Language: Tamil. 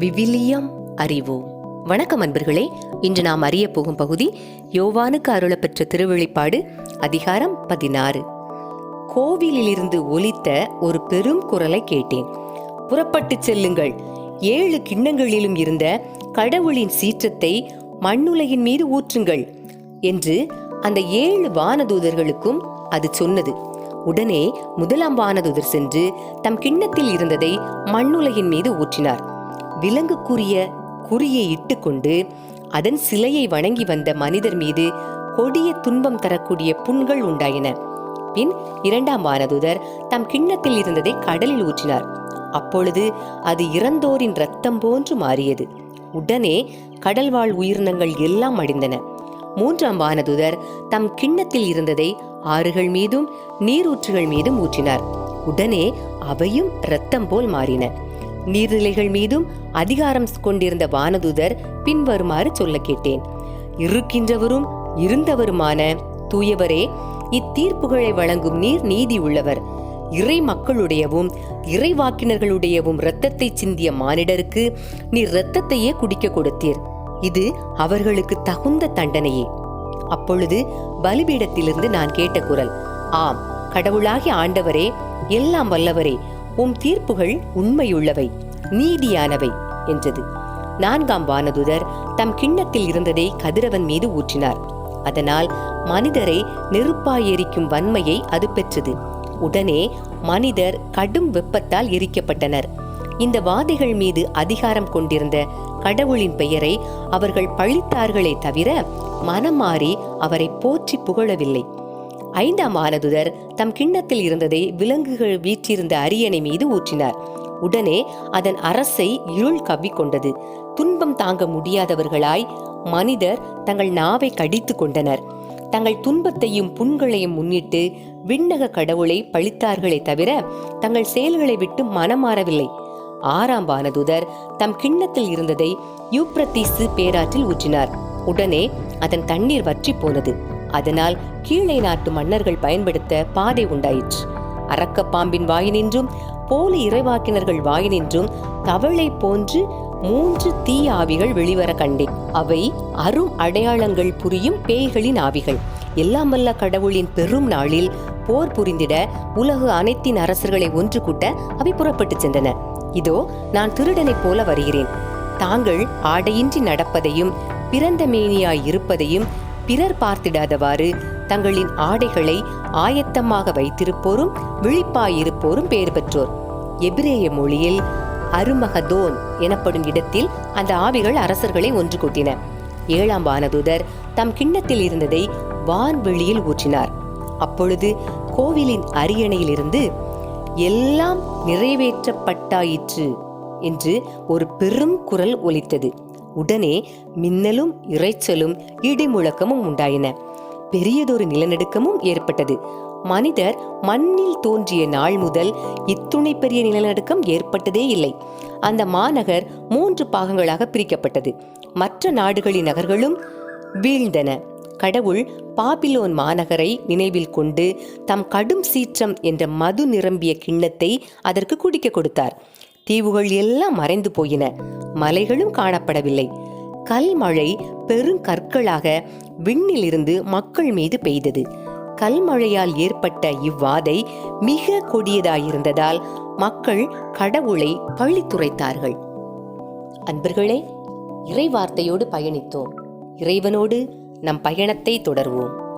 விவிலியம் அறிவோம். வணக்கம் அன்பர்களே இன்று நாம் அறிய போகும் பகுதி யோவானுக்கு அருளப்பெற்ற திருவெளிப்பாடு அதிகாரம் பதினாறு. கோவிலிலிருந்து ஒலித்த ஒரு பெரும் குரலை கேட்டேன். புறப்பட்டுச் செல்லுங்கள். ஏழு கிண்ணங்களிலும் இருந்த கடவுளின் சீற்றத்தை மண்ணுலகின் மீது ஊற்றுங்கள் என்று அந்த ஏழு வானதூதர்களுக்கும் அது சொன்னது. உடனே முதலாம் வானதூதர் சென்று தம் கிண்ணத்தில் இருந்ததை மண்ணுலகின் மீது ஊற்றினார். விலங்குக்குரிய குறியை இட்டுக்கொண்டு அதன் சிலையை வணங்கி வந்த மனிதர் மீது கொடிய துன்பம் தரக்கூடிய புண்கள் உண்டாயின. பின் இரண்டாம் வானதுதர் தம் கிண்ணத்தில் இருந்ததை கடலில் ஊற்றினார். அப்பொழுது அது இறந்தோரின் ரத்தம் போன்று மாறியது. உடனே கடல்வாழ் உயிரினங்கள் எல்லாம் அடிந்தன. மூன்றாம் வானதுதர் தம் கிண்ணத்தில் இருந்ததை ஆறுகள் மீதும் நீரூற்றுகள் மீதும் ஊற்றினார். உடனே அவையும் இரத்தம் போல் மாறின. நீர்நிலைகள் மீதும் அதிகாரம் கொண்டிருந்த வானதுதர் பின்வருமாறு சொல்ல கேட்டேன். இருக்கின்றவரும் இருந்தவருமான தூயவரே இத்தீர்ப்புகளை வழங்கும் நீர் நீதி உள்ளவர். இறை மக்களுடையவும் இறைவாக்கினர்களுடையவும் இரத்தத்தை சிந்திய மானிடருக்கு நீர் இரத்தத்தையே குடிக்க கொடுத்தீர். இது அவர்களுக்கு தகுந்த தண்டனையே. அப்பொழுது பலிபீடத்திலிருந்து நான் கேட்ட குரல் ஆம் கடவுளாகி ஆண்டவரே எல்லாம் வல்லவரே உம் தீர்ப்புகள் உண்மையுள்ளவை நீதியானவை என்றது. நான்காம் வானதுதர் தம் கிண்ணத்தில் இருந்ததை கதிரவன் மீது ஊற்றினார். அதனால் மனிதரை நெருப்பாய் எரிக்கும் வன்மையை அது பெற்றது. உடனே மனிதர் கடும் வெப்பத்தால் எரிக்கப்பட்டனர். இந்த வாதைகள் மீது அதிகாரம் கொண்டிருந்த கடவுளின் பெயரை அவர்கள் பழித்தார்களே தவிர மனம் மாறி அவரை போற்றி புகழவில்லை. ஐந்தாம் ஆனதுதர் தம் கிண்ணத்தில் இருந்ததை விலங்குகள் வீற்றிருந்த அரியணை மீது ஊற்றினார். உடனே அதன் அரசை இருள் கவ்விக்கொண்டது. துன்பம் தாங்க முடியாதவர்களாய் மனிதர் தங்கள் நாவை கடித்து கொண்டனர். தங்கள் துன்பத்தையும் புண்களையும் முன்னிட்டு விண்ணக கடவுளை பழித்தார்களே தவிர தங்கள் செயல்களை விட்டு மனமாறவில்லை. ஆறாம் வானதுதர் தம் கிண்ணத்தில் இருந்ததை யூப்ரத்தீசு பேராற்றில் ஊற்றினார். உடனே அதன் தண்ணீர் வற்றி போனது. அதனால் கீழே நாட்டு மன்னர்கள் பயன்படுத்த பாதை உண்டாயிற்று. அரக்க பாம்பின் வாயினின்றும் போலி இறைவாக்கினர்கள் வாயினின்றும் தவளை போன்று மூன்று தீ ஆவிகள் வெளிவர கண்டேன். அவை அரும் அடையாளங்கள் புரியும் பேய்களின் ஆவிகள். எல்லாம் வல்ல கடவுளின் பெரும் நாளில் போர் புரிந்திட உலகு அனைத்தின் அரசர்களை ஒன்று கூட்ட அவை புறப்பட்டு சென்றன. இதோ நான் திருடனைப் போல வருகிறேன். தாங்கள் ஆடையின்றி நடப்பதையும் பிறந்த மேனியாய் இருப்பதையும் பிறர் பார்த்திடாதவாறு தங்களின் ஆடைகளை ஆயத்தமாக வைத்திருப்போரும் விழிப்பாயிருப்போரும் பெயர் பெற்றோர். எபிரேய மொழியில் அருமகதோன் எனப்படும் இடத்தில் அந்த ஆவிகள் அரசர்களை ஒன்று கூட்டின. ஏழாம் வானதுதர் தம் கிண்ணத்தில் இருந்ததை வான்வெளியில் ஊற்றினார். அப்பொழுது கோவிலின் அரியணையிலிருந்து எல்லாம் நிறைவேற்றப்பட்டாயிற்று என்று ஒரு பெரும் குரல் ஒலித்தது. உடனே மின்னலும் இரைச்சலும் இடிமுழக்கமும் உண்டாயின. பெரியதொரு நிலநடுக்கமும் ஏற்பட்டது. மனிதர் மண்ணில் தோன்றிய நாள் முதல் இத்துணை பெரிய நிலநடுக்கம் ஏற்பட்டதே இல்லை. அந்த மாநகர் மூன்று பாகங்களாக பிரிக்கப்பட்டது. மற்ற நாடுகளின் நகர்களும் வீழ்ந்தன. கடவுள் பாபிலோன் மாநகரை நினைவில் கொண்டு தம் கடும் சீற்றம் என்ற மது நிரம்பிய கிண்ணத்தை அதற்கு குடிக்க கொடுத்தார். தீவுகள் எல்லாம் மறைந்து போயின. மலைகளும் காணப்படவில்லை. கல்மழை பெருங்கற்களாக விண்ணிலிருந்து மக்கள் மீது பெய்தது. கல்மழையால் ஏற்பட்ட இவ்வாதை மிக கொடியதாயிருந்ததால் மக்கள் கடவுளை பழித்துரைத்தார்கள். அன்பர்களே இறை வார்த்தையோடு பயணித்தோம். இறைவனோடு நம் பயணத்தை தொடர்வோம்.